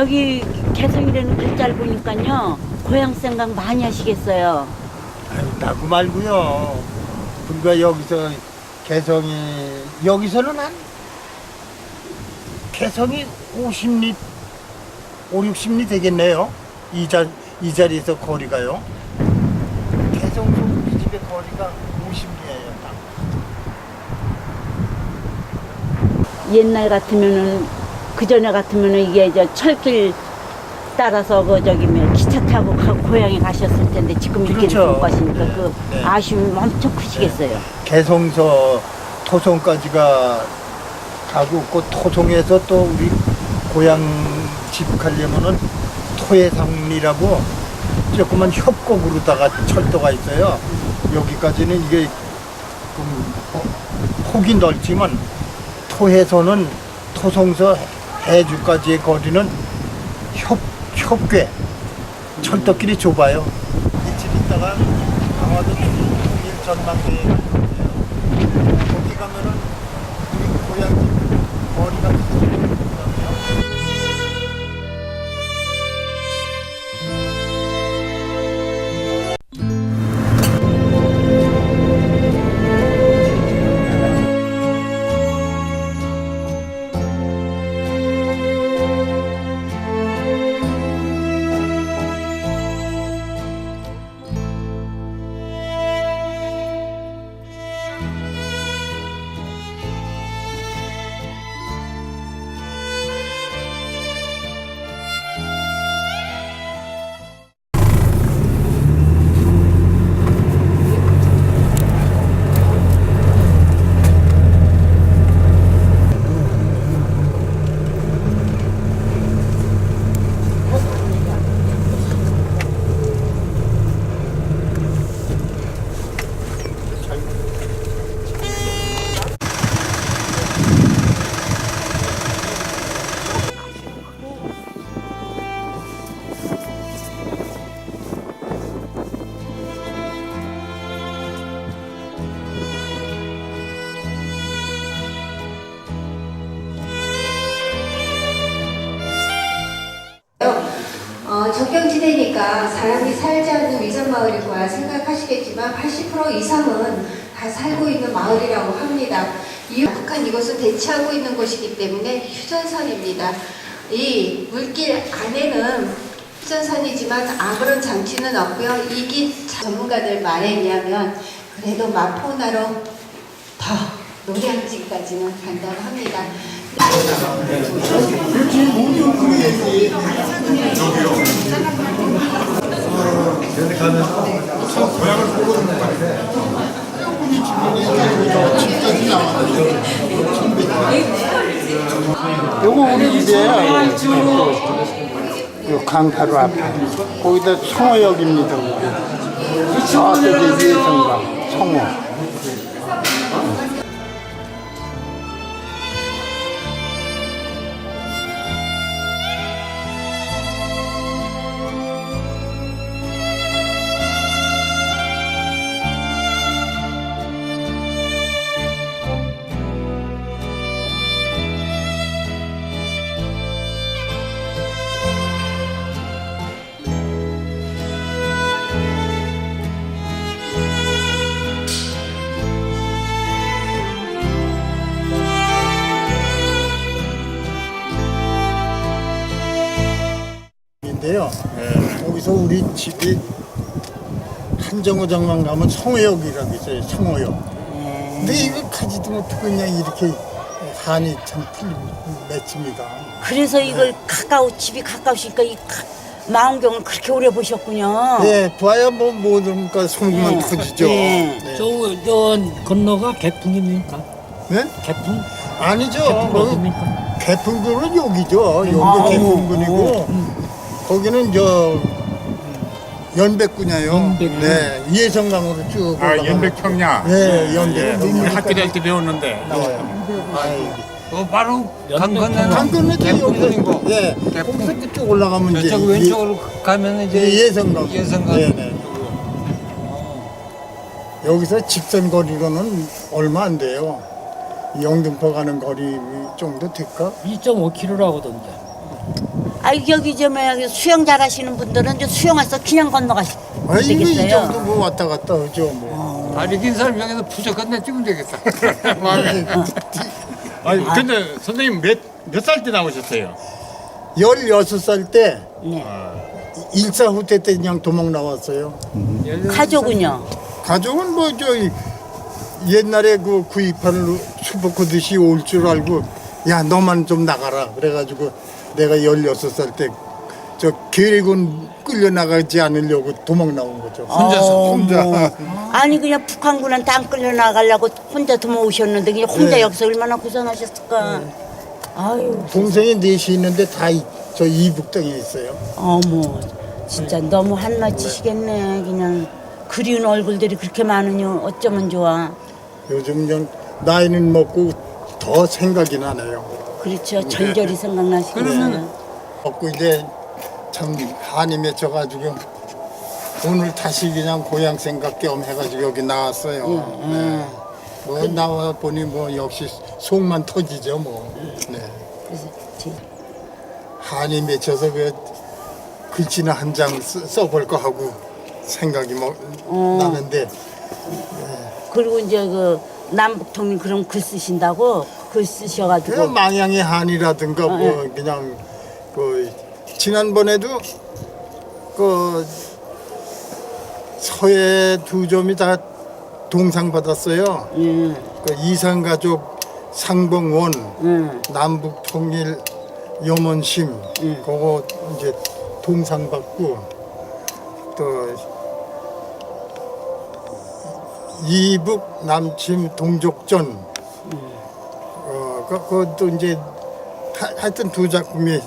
여기 개성이라는 글자를 보니까요 고향 생각 많이 하시겠어요. 아유, 나고 말고요. 우리가 여기서 개성이 여기서는 한 개성이 50리, 5, 60리 되겠네요. 이, 자, 이 자리에서 거리가요. 개성서 우리 집의 거리가 50리예요. 딱. 옛날 같으면은 그 전에 같으면은 이게 저 철길 따라서 그 저기 뭐 기차 타고 가, 고향에 가셨을 텐데 지금 이렇게 그렇죠. 못 가시니까 네. 그 네. 아쉬움이 엄청 크시겠어요. 개성서 토송까지가 가고 그 토송에서 또 우리 고향 집 가려면은 토해상리라고 조그만 협곡으로다가 철도가 있어요. 여기까지는 이게 좀 어, 폭이 넓지만 토해서는 토송서 해주까지의 거리는 협, 협괴 철도길이 좁아요. 이틀 있다가 강화도 통일 전망대에 적경지대니까 사람이 살지 않는 위전 마을일 거야 생각하시겠지만 80% 이상은 다 살고 있는 마을이라고 합니다. 이북한 이곳은 대치하고 있는 곳이기 때문에 휴전선입니다. 이 물길 안에는 휴전선이지만 아무런 장치는 없고요. 이기 전문가들 말에 의하면 그래도 마포나로 더 노량진까지는 간다고 합니다. 요 거 우리 집이에요. 요 강타로 앞에. 거기다 성호역입니다. 저쪽에 위에선가 성호. 인데요. 거기서 우리 집이 한정거장만 가면 성호역이라고 있어요. 성호역. 근데 이거 가지도 못하고 그냥 이렇게 한이 참 틀리 맺힙니다. 그래서 이걸 가까우 집이 가까우시니까 이 가- 망원경을 그렇게 오래 보셨군요. 네, 봐야 뭐 뭐든가 소문만 네. 터지죠. 네. 네. 저, 저 건너가 개풍입니까? 네? 개풍? 아니죠. 개풍 그 어딥니까? 개풍군은 여기죠. 여기 아, 개풍군이고 거기는 저 연백군이에요. 연백군. 네, 이해성강으로 쭉. 아, 올라가면 연백평야. 네, 연백. 우리 학교 다닐 때 배웠는데. 나와요. 어, 바로 강 건너는 강 건너죠 개풍군이고. 여기서. 예. 거기서 그쪽 올라가면 이제 저쪽 이- 왼쪽으로 가면 이제 예, 예성강. 예성강. 네 네. 여기서 직선 거리로는 얼마 안 돼요. 영등포 가는 거리 정도 될까? 2.5km라고 하던데. 아아 여기 저 뭐야 수영 잘하시는 분들은 저 수영해서 그냥 건너가시 아니 이 되겠어요. 정도 뭐 왔다 갔다 하죠 뭐. 다리 긴 사람 중에서 부족한 데 찍으면 되겠다. 마음에. 아니 근데 선생님 몇 몇 살 때 나오셨어요? 16살 때 네. 일사 후퇴 때 그냥 도망 나왔어요. 가족은요. 가족은 뭐 저 옛날에 그 구입하는 슈퍼코드시 올줄 알고 야 너만 좀 나가라 그래가지고 내가 16살 때 저 계획은 끌려 나가지 않으려고 도망 나온 거죠. 혼자서? 혼자. 아니 그냥 북한군한테 안 끌려 나가려고 혼자 도망오셨는데 그냥 혼자 네. 여기서 얼마나 고생하셨을까. 아유, 동생이 넷이 있는데 다 저 이북 땅에 있어요. 어머, 진짜 너무 한낱이시겠네. 그냥 그리운 얼굴들이 그렇게 많으니 어쩌면 좋아. 요즘 년 나이는 먹고 더 생각이 나네요. 그렇죠. 절절히 생각나시겠어요. 먹고 이제 참 한이 맺혀가지고 오늘 다시 그냥 고향 생각 겸 해가지고 여기 나왔어요. 네. 뭐 나와 보니 뭐 역시 속만 터지죠 뭐. 네. 그래서 제- 한이 맺혀서 그 글씨나 한 장 써볼까 하고 생각이 뭐 어. 나는데 그리고 이제 그 남북통일 그런 글 쓰신다고 글그 쓰셔가지고 망향의 한이라든가 어, 뭐 그냥 그 지난번에도 그 서해 두 점이 다 동상 받았어요. 음, 그 이산가족 상봉원 음, 남북 통일 염원심 음. 그거 이제 동상 받고 또 이북 남침 동족전 어 그- 그것도 이제 하, 하여튼 두 작품이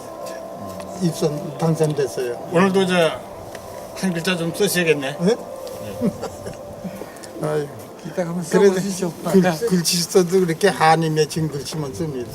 입선 당선됐어요. 오늘도 저한 글자 좀 쓰시겠네. 네? 아유, 이따가 한번 그래도 써보시죠. 글, 글씨 써도 그렇게 한이 맺힌 글씨만 씁니다.